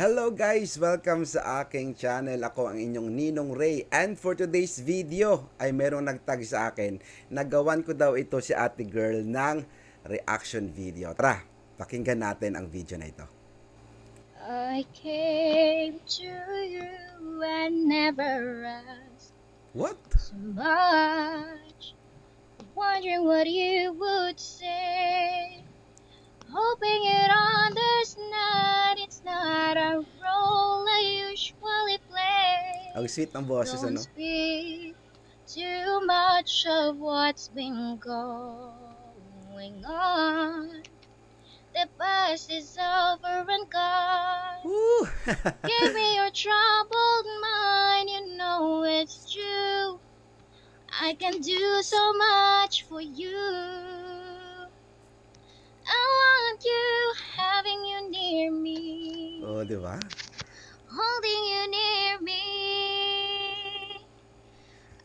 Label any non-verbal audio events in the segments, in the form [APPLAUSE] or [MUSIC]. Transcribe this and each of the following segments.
Hello guys! Welcome sa aking channel. Ako ang inyong Ninong Ray. And for today's video ay merong nagtag sa akin. Nagawan ko daw ito si ate girl ng reaction video. Tara, pakinggan natin ang video na ito. I came to you and never asked What? so much, wondering what you Ang sweet ng boses, Don't ano? speak too much of what's been going on. The past is over and gone. Woo! [LAUGHS] Give me your troubled mind, you know it's true. I can do so much for you. I want you, having you near me, oh, di ba?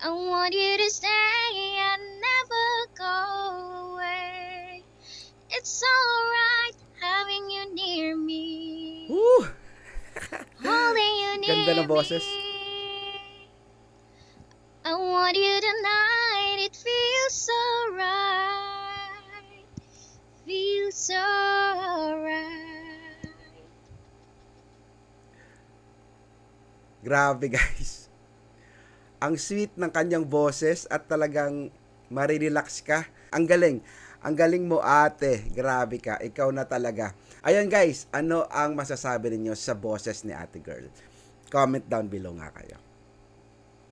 I want you to stay and never go away. It's alright having you near me. Woo! [LAUGHS] Holding you near Ganda ng boses. me. I want you tonight. It feels so right. Feels so right. Grabe [LAUGHS] guys. Ang sweet ng kanyang boses at talagang marirelax ka. Ang galing. Ang galing mo ate. Grabe ka. Ikaw na talaga. Ayan guys, ano ang masasabi ninyo sa boses ni ate girl? Comment down below nga kayo.